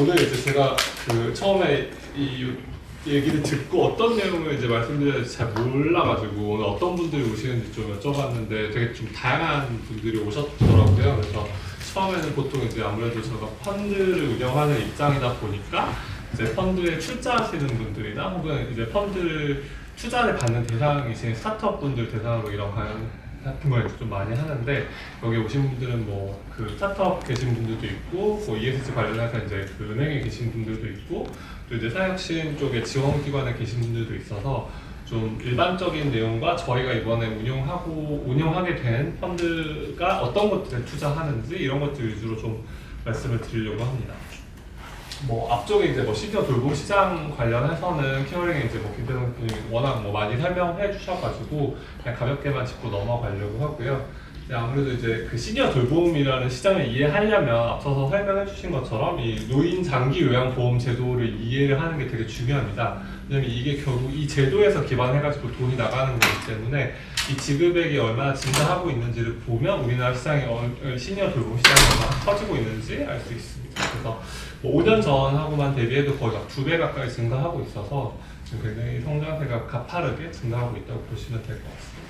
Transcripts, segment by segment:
오늘 이제 제가 그 처음에 이 얘기를 듣고 어떤 내용을 이제 말씀드려야 잘 몰라가지고 오늘 어떤 분들이 오시는지 좀 여쭤봤는데 되게 좀 다양한 분들이 오셨더라고요. 그래서 처음에는 보통 이제 아무래도 제가 펀드를 운영하는 입장이다 보니까 이제 펀드에 출자하시는 분들이나 혹은 이제 펀드를 투자를 받는 대상이신 스타트업 분들 대상으로 이런 관- 같은 걸 좀 많이 하는데 여기 오신 분들은 뭐 그 스타트업 계신 분들도 있고 뭐 ESG 관련해서 이제 그 은행에 계신 분들도 있고 또 이제 사역신 쪽에 지원기관에 계신 분들도 있어서 좀 일반적인 내용과 저희가 이번에 운영하고 운영하게 된 펀드가 어떤 것들에 투자하는지 이런 것들 위주로 좀 말씀을 드리려고 합니다. 뭐 앞쪽에 이제 뭐 시니어 돌봄 시장 관련해서는 케어링에 이제 뭐 김태성 교수님이 워낙 뭐 많이 설명해 주셔가지고 그냥 가볍게만 짚고 넘어가려고 하고요. 아무래도 이제 그 시니어 돌봄이라는 시장을 이해하려면 앞서서 설명해 주신 것처럼 이 노인 장기 요양 보험 제도를 이해를 하는 게 되게 중요합니다. 왜냐면 이게 결국 이 제도에서 기반해가지고 돈이 나가는 거기 때문에 이 지급액이 얼마나 증가하고 있는지를 보면 우리나라 시장이 어- 시니어 돌봄 시장이 얼마나 커지고 있는지 알 수 있습니다. 그래서 뭐 5년 전하고만 대비해도 거의 막 두 배 가까이 증가하고 있어서 지금 굉장히 성장세가 가파르게 증가하고 있다고 보시면 될 것 같습니다.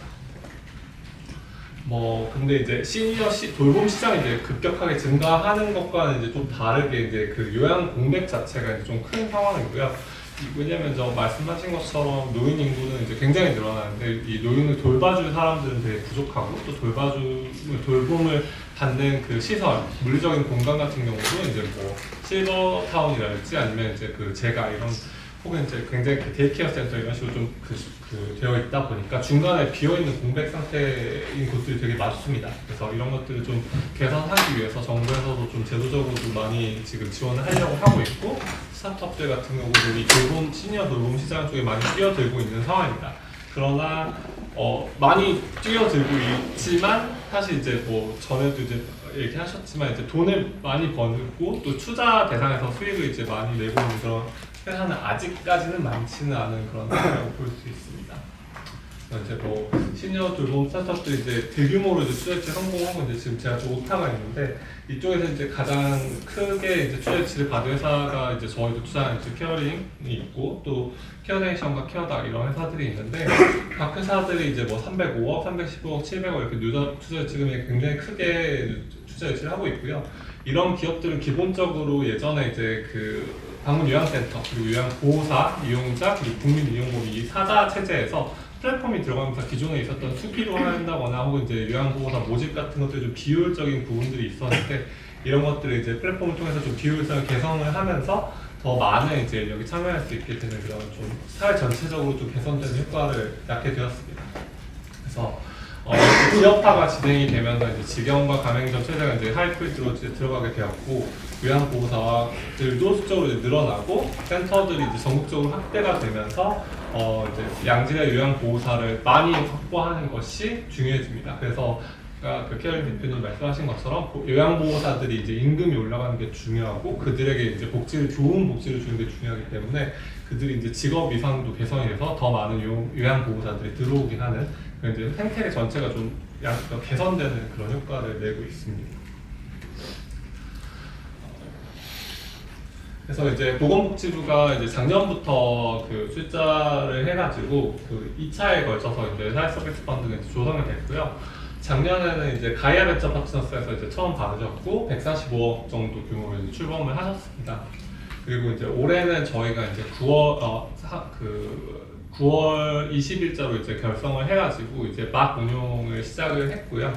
뭐 근데 이제 시니어 시, 돌봄 시장이 이제 급격하게 증가하는 것과는 이제 좀 다르게 이제 그 요양 공백 자체가 이제 좀 큰 상황이고요. 이- 왜냐면 저 말씀하신 것처럼 노인 인구는 이제 굉장히 늘어나는데 이 노인을 돌봐줄 사람들은 되게 부족하고 또 돌봐줌을 돌봄을 받는 그 시설 물리적인 공간 같은 경우도 이제 뭐 실버 타운이랄지 아니면 이제 그 제가 이런 혹은 이제 굉장히 그 데이케어 센터 이런 식으로 좀 그, 그 되어 있다 보니까 중간에 비어 있는 공백 상태인 곳들이 되게 많습니다. 그래서 이런 것들을 좀 개선하기 위해서 정부에서도 좀 제도적으로 좀 많이 지금 지원을 하려고 하고 있고 스타트업들 같은 경우도 이 돌봄 시니어 돌봄 시장 쪽에 많이 뛰어들고 있는 상황입니다. 그러나 어, 많이 뛰어들고 있지만 사실 이제 뭐 전에도 이제 얘기하셨지만 이제 돈을 많이 벌고 또 투자 대상에서 수익을 이제 많이 내고 있는 그런 회사는 아직까지는 많지는 않은 그런 상황이라고 볼 수 있습니다. 이제 뭐 시니어 돌봄 스타트업들 이제 대규모로 이제 투자치 성공하고 이제 지금 제가 좀 오타가 있는데 이쪽에서 이제 가장 크게 이제 투자치를 받은 회사가 이제 저희도 투자한 이제 케어링이 있고 또 케어네이션과 케어다 이런 회사들이 있는데 각 회사들이 이제 뭐 305억, 315억, 700억 이렇게 누적 투자 지금이 굉장히 크게 투자 유치를 하고 있고요. 이런 기업들은 기본적으로 예전에 이제 그 방문 요양센터 그리고 요양 보호사, 이용자 그리고 국민 이용보험 이 사자 체제에서 플랫폼이 들어가면서 기존에 있었던 수기로 한다거나 혹은 이제 요양보호사 모집 같은 것들이 좀 비효율적인 부분들이 있었는데 이런 것들을 이제 플랫폼을 통해서 좀 비효율성을 개선을 하면서 더 많은 이제 인력이 참여할 수 있게 되는 그런 좀 사회 전체적으로 좀 개선되는 효과를 낳게 되었습니다. 그래서 어, 기업화가 진행이 되면서 이제 직영과 가맹점 체제가 이제 하이프리드로 이제 들어가게 되었고 요양 보호사들도 수적으로 이제 늘어나고 센터들이 이제 전국적으로 확대가 되면서 어 이제 양질의 요양 보호사를 많이 확보하는 것이 중요해집니다. 그래서 그 케어링 대표님 말씀하신 것처럼 보- 요양보호사들이 이제 임금이 올라가는 게 중요하고 그들에게 이제 복지를 좋은 복지를 주는 게 중요하기 때문에 그들이 이제 직업 위상도 개선이 돼서 더 많은 요, 요양보호사들이 들어오긴 하는 그 이제 생태계 전체가 좀 양- 개선되는 그런 효과를 내고 있습니다. 그래서 이제 보건복지부가 이제 작년부터 그 출자를 해가지고 그 2차에 걸쳐서 이제 사회서비스 펀드가 조성이 됐고요. 작년에는 이제 가이아 벤처 파트너스에서 이제 처음 받으셨고 145억 정도 규모로 출범을 하셨습니다. 그리고 이제 올해는 저희가 이제 9월 어, 사, 그 9월 20일자로 이제 결성을 해가지고 이제 막 운용을 시작을 했고요.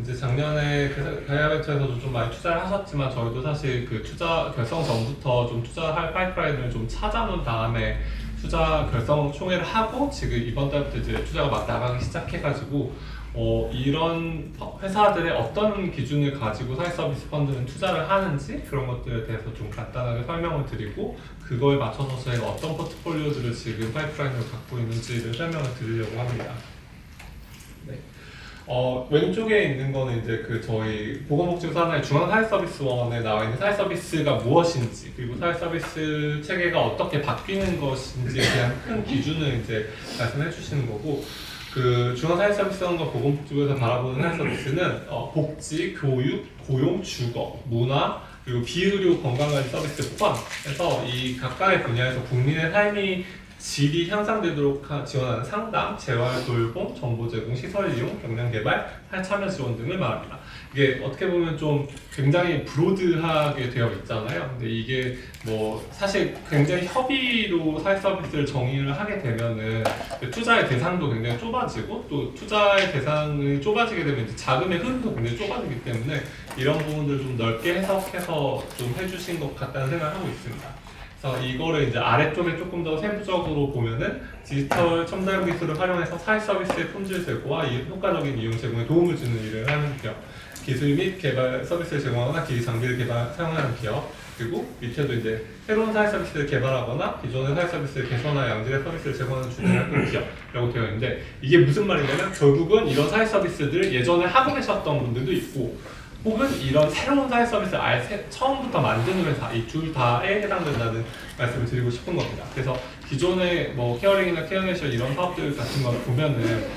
이제 작년에 그 가야벤처에서도 좀 많이 투자를 하셨지만 저희도 사실 그 투자 결성 전부터 좀 투자할 파이프라인을 좀 찾아놓은 다음에 투자 결성 총회를 하고 지금 이번 달부터 이제 투자가 막 나가기 시작해가지고 어, 이런 회사들의 어떤 기준을 가지고 사회 서비스 펀드는 투자를 하는지 그런 것들에 대해서 좀 간단하게 설명을 드리고 그거에 맞춰서 저희가 어떤 포트폴리오들을 지금 파이프라인으로 갖고 있는지를 설명을 드리려고 합니다. 네. 어, 왼쪽에 있는 거는 이제 그 저희 보건복지부 산하의 중앙사회서비스원에 나와 있는 사회서비스가 무엇인지 그리고 사회서비스 체계가 어떻게 바뀌는 것인지에 대한 큰 기준을 이제 말씀해 주시는 거고 그 중앙사회서비스원과 보건복지부에서 바라보는 사회서비스는 어, 복지, 교육, 고용, 주거, 문화, 그리고 비의료 건강관리 서비스 포함해서 이 각각의 분야에서 국민의 삶이 질이 향상되도록 하- 지원하는 상담, 재활 돌봄, 정보 제공, 시설 이용, 역량 개발, 참여 지원 등을 말합니다. 이게 어떻게 보면 좀 굉장히 브로드하게 되어 있잖아요. 근데 이게 뭐 사실 굉장히 협의로 사회 서비스를 정의를 하게 되면은 그 투자의 대상도 굉장히 좁아지고 또 투자의 대상이 좁아지게 되면 이제 자금의 흐름도 굉장히 좁아지기 때문에 이런 부분들을 좀 넓게 해석해서 좀 해주신 것 같다는 생각을 하고 있습니다. 그래서 이거를 이제 아래쪽에 조금 더 세부적으로 보면은 디지털 첨단 기술을 활용해서 사회 서비스의 품질 제고와 이 효과적인 이용 제공에 도움을 주는 일을 하는 기업, 기술 및 개발 서비스를 제공하거나 기기 장비를 개발 사용하는 기업, 그리고 밑에도 이제 새로운 사회 서비스를 개발하거나 기존의 사회 서비스를 개선하여 양질의 서비스를 제공하는 활동 기업이라고 되어 있는데 이게 무슨 말이냐면 결국은 이런 사회 서비스들을 예전에 하고 계셨던 분들도 있고 혹은 이런 새로운 사회 서비스를 아예 새- 처음부터 만드는 회사 이 둘 다에 해당된다는 말씀을 드리고 싶은 겁니다. 그래서 기존의 뭐 케어링이나 케어네이션 이런 사업들 같은 걸 보면은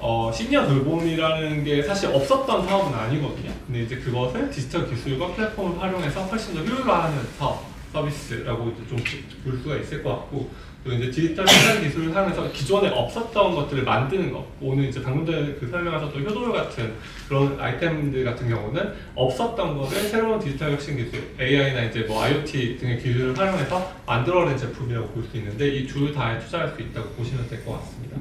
어, 시니어 돌봄이라는 게 사실 없었던 사업은 아니거든요. 근데 이제 그것을 디지털 기술과 플랫폼을 활용해서 훨씬 더 효율화하는 사업, 서비스라고 좀 볼 수가 있을 것 같고 또 이제 디지털 생산 기술을 사용해서 기존에 없었던 것들을 만드는 것 오늘 이제 방금 전에 그 설명하셨던 효도요 같은 그런 아이템들 같은 경우는 없었던 것을 새로운 디지털 혁신 기술 AI나 이제 뭐 IoT 등의 기술을 활용해서 만들어낸 제품이라고 볼 수 있는데 이 둘 다에 투자할 수 있다고 보시면 될 것 같습니다.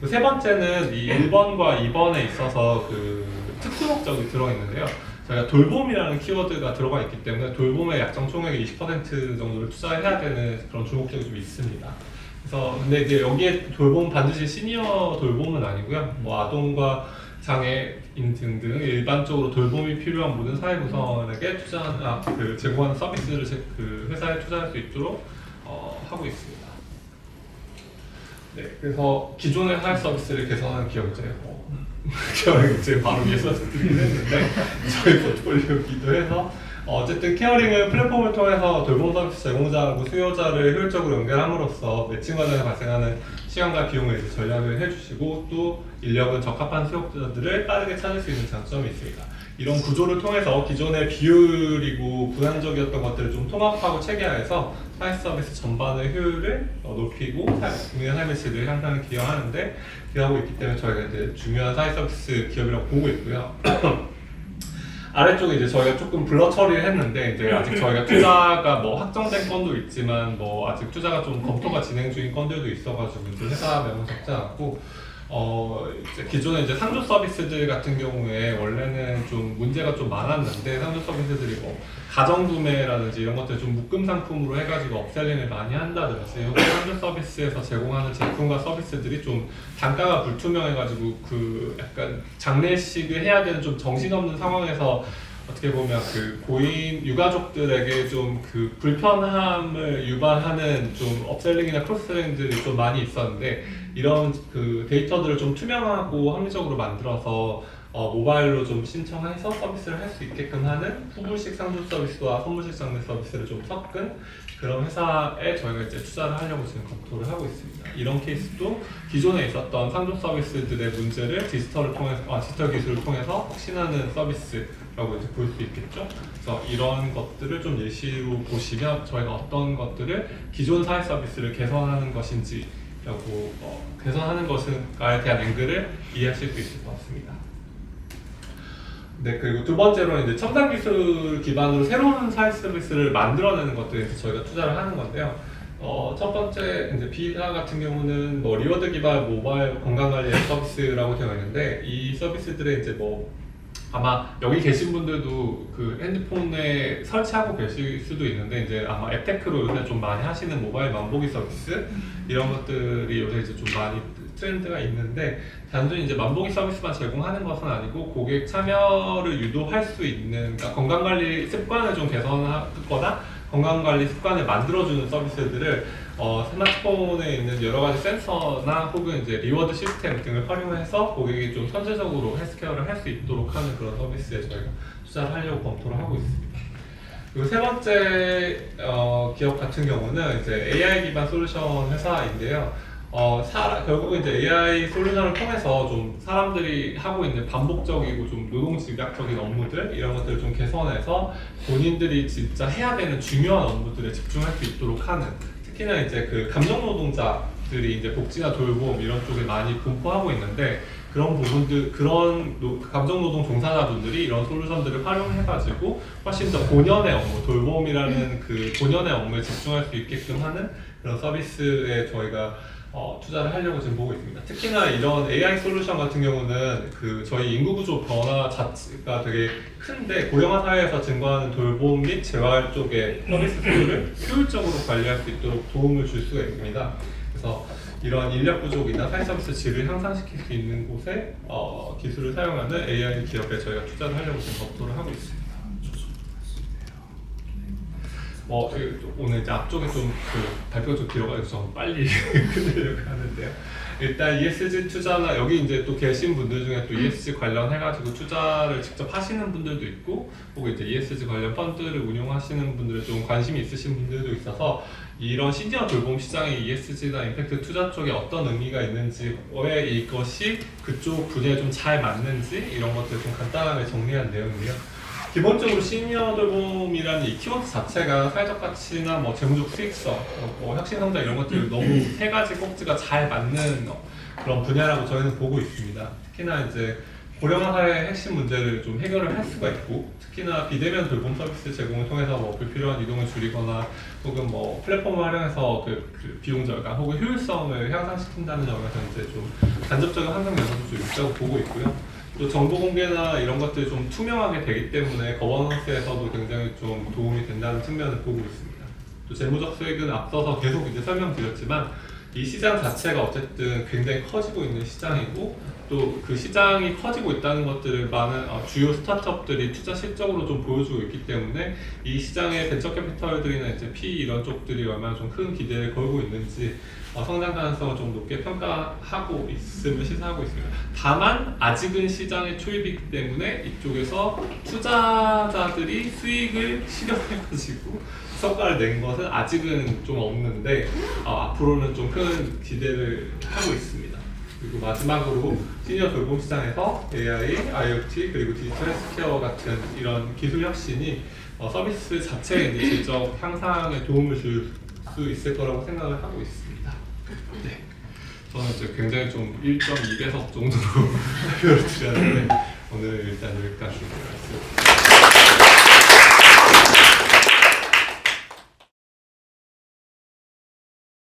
그세 번째는 이 1번과 2번에 있어서 그 특수 목적이 들어있는데요. 저희가 돌봄이라는 키워드가 들어가 있기 때문에 돌봄의 약정 총액의 20% 정도를 투자해야 되는 그런 주목적이 좀 있습니다. 그래서 근데 이제 여기에 돌봄 반드시 시니어 돌봄은 아니고요. 뭐 아동과 장애인 등등 일반적으로 돌봄이 필요한 모든 사회 구성원에게 투자하는 아, 그 제공하는 서비스를 제- 그 회사에 투자할 수 있도록 어, 하고 있습니다. 네, 그래서 기존의 사회 서비스를 개선하는 기업이죠. 이제 바로 위에서 드리긴 했는데 저희 포트폴리오 기도 해서 어, 어쨌든 케어링은 플랫폼을 통해서 돌봄 서비스 제공자하고 수요자를 효율적으로 연결함으로써 매칭 과정에 발생하는 시간과 비용을 전략을 해주시고 또 인력은 적합한 수요자들을 빠르게 찾을 수 있는 장점이 있습니다. 이런 구조를 통해서 기존의 비효율이고 불안적이었던 것들을 좀 통합하고 체계화해서 사회 서비스 전반의 효율을 어, 높이고 사- 국민의 삶의 질을 향상에 기여하는데 기여하고 있기 때문에 저희가 이제 중요한 사회 서비스 기업이라고 보고 있고요. 아래쪽에 이제 저희가 조금 블러 처리를 했는데 이제 아직 저희가 투자가 뭐 확정된 건도 있지만 뭐 아직 투자가 좀 검토가 진행 중인 건들도 있어가지고 이제 회사 명은 적지 않고 어 이제 기존에 이제 상조 서비스들 같은 경우에 원래는 좀 문제가 좀 많았는데 상조 서비스들이 뭐 가정 구매라든지 이런 것들 좀 묶음 상품으로 해가지고 업셀링을 많이 한다든지 상조 서비스에서 제공하는 제품과 서비스들이 좀 단가가 불투명해가지고 그 약간 장례식을 해야 되는 좀 정신없는 상황에서 어떻게 보면 그 고인 유가족들에게 좀 그 불편함을 유발하는 좀 업셀링이나 크로스셀링들이 좀 많이 있었는데 이런 그 데이터들을 좀 투명하고 합리적으로 만들어서 어, 모바일로 좀 신청해서 서비스를 할 수 있게끔 하는 후불식 상조 서비스와 선불식 장례 서비스를 좀 섞은 그런 회사에 저희가 이제 투자를 하려고 지금 검토를 하고 있습니다. 이런 케이스도 기존에 있었던 상조 서비스들의 문제를 디지털을 통해서, 아, 디지털 기술을 통해서 혁신하는 서비스라고 이제 볼 수 있겠죠. 그래서 이런 것들을 좀 예시로 보시면 저희가 어떤 것들을 기존 사회 서비스를 개선하는 것인지 라고 어, 개선하는 것인가에 대한 앵글을 이해하실 수 있을 것 같습니다. 네, 그리고 두 번째로는 이제 첨단 기술 기반으로 새로운 사회 서비스를 만들어내는 것들에 서 저희가 투자를 하는 건데요. 어, 첫 번째 이제 비사 같은 경우는 뭐 리워드 기반 모바일 건강 관리 앱 서비스라고 되어 있는데 이 서비스들의 이제 뭐 아마 여기 계신 분들도 그 핸드폰에 설치하고 계실 수도 있는데 이제 아마 앱테크로 요새 좀 많이 하시는 모바일 만보기 서비스 이런 것들이 요새 이제 좀 많이 트렌드가 있는데 단순히 이제 만보기 서비스만 제공하는 것은 아니고 고객 참여를 유도할 수 있는 그러니까 건강 관리 습관을 좀 개선하거나 건강 관리 습관을 만들어주는 서비스들을 어, 스마트폰에 있는 여러 가지 센서나 혹은 이제 리워드 시스템 등을 활용해서 고객이 좀 선제적으로 헬스케어를 할 수 있도록 하는 그런 서비스에 저희가 투자를 하려고 검토를 하고 있습니다. 그리고 세 번째 어, 기업 같은 경우는 이제 AI 기반 솔루션 회사인데요. 어, 사, 결국은 이제 AI 솔루션을 통해서 좀 사람들이 하고 있는 반복적이고 좀 노동 집약적인 업무들 이런 것들을 좀 개선해서 본인들이 진짜 해야 되는 중요한 업무들에 집중할 수 있도록 하는 특히나 이제 그 감정 노동자들이 이제 복지나 돌봄 이런 쪽에 많이 분포하고 있는데 그런 부분들 그런 노- 감정 노동 종사자분들이 이런 솔루션들을 활용해가지고 훨씬 더 본연의 업무 돌봄이라는 그 본연의 업무에 집중할 수 있게끔 하는 그런 서비스에 저희가 어, 투자를 하려고 지금 보고 있습니다. 특히나 이런 AI 솔루션 같은 경우는 그 저희 인구 구조 변화 자체가 되게 큰데 고령화 사회에서 증가하는 돌봄 및 재활 쪽의 서비스 수요를 효율적으로 관리할 수 있도록 도움을 줄 수가 있습니다. 그래서 이런 인력 부족이나 사회 서비스 질을 향상시킬 수 있는 곳에 어, 기술을 사용하는 AI 기업에 저희가 투자를 하려고 지금 검토를 하고 있습니다. 어, 그, 오늘 이제 앞쪽에 좀 그 발표가 좀 길어가지고 좀 빨리 끝내려고 하는데요. 일단 ESG 투자나 여기 이제 또 계신 분들 중에 또 ESG 관련해가지고 투자를 직접 하시는 분들도 있고, 혹은 이제 ESG 관련 펀드를 운용하시는 분들에 좀 관심이 있으신 분들도 있어서 이런 시니어 돌봄 시장의 ESG나 임팩트 투자 쪽에 어떤 의미가 있는지, 왜 이것이 그쪽 분야에 좀 잘 맞는지 이런 것들 좀 간단하게 정리한 내용이에요. 기본적으로 시니어 돌봄이라는 이 키워드 자체가 사회적 가치나 뭐 재무적 수익성, 어, 뭐 혁신 성장 이런 것들 너무 세 가지 꼭지가 잘 맞는 어, 그런 분야라고 저희는 보고 있습니다. 특히나 이제 고령화 사회의 핵심 문제를 좀 해결을 할 수가 있고 특히나 비대면 돌봄 서비스 제공을 통해서 뭐 불필요한 이동을 줄이거나 혹은 뭐 플랫폼을 활용해서 그, 그 비용 절감 혹은 효율성을 향상시킨다는 점에서 이제 좀 간접적인 환경 좀 있다고 보고 있고요. 또 정보 공개나 이런 것들이 좀 투명하게 되기 때문에 거버넌스에서도 굉장히 좀 도움이 된다는 측면을 보고 있습니다. 또 재무적 수익은 앞서서 계속 이제 설명드렸지만 이 시장 자체가 어쨌든 굉장히 커지고 있는 시장이고 또 그 시장이 커지고 있다는 것들을 많은 어, 주요 스타트업들이 투자 실적으로 좀 보여주고 있기 때문에 이 시장의 벤처 캐피털들이나 이제 P 이런 쪽들이 얼마나 좀 큰 기대를 걸고 있는지 어, 성장 가능성을 좀 높게 평가하고 있음을 시사하고 있습니다. 다만 아직은 시장의 초입이기 때문에 이쪽에서 투자자들이 수익을 실현해가지고 성과를 낸 것은 아직은 좀 없는데 어, 앞으로는 좀 큰 기대를 하고 있습니다. 그리고 마지막으로 시니어 돌봄 시장에서 AI, IoT 그리고 디지털 헬스케어 같은 이런 기술 혁신이 어, 서비스 이제 질적 향상에 도움을 줄 수 있을 거라고 생각을 하고 있습니다. 네. 저는 이제 굉장히 좀 1.2배속 정도로 발표를 드렸는데 오늘 일단 여기까지 말씀.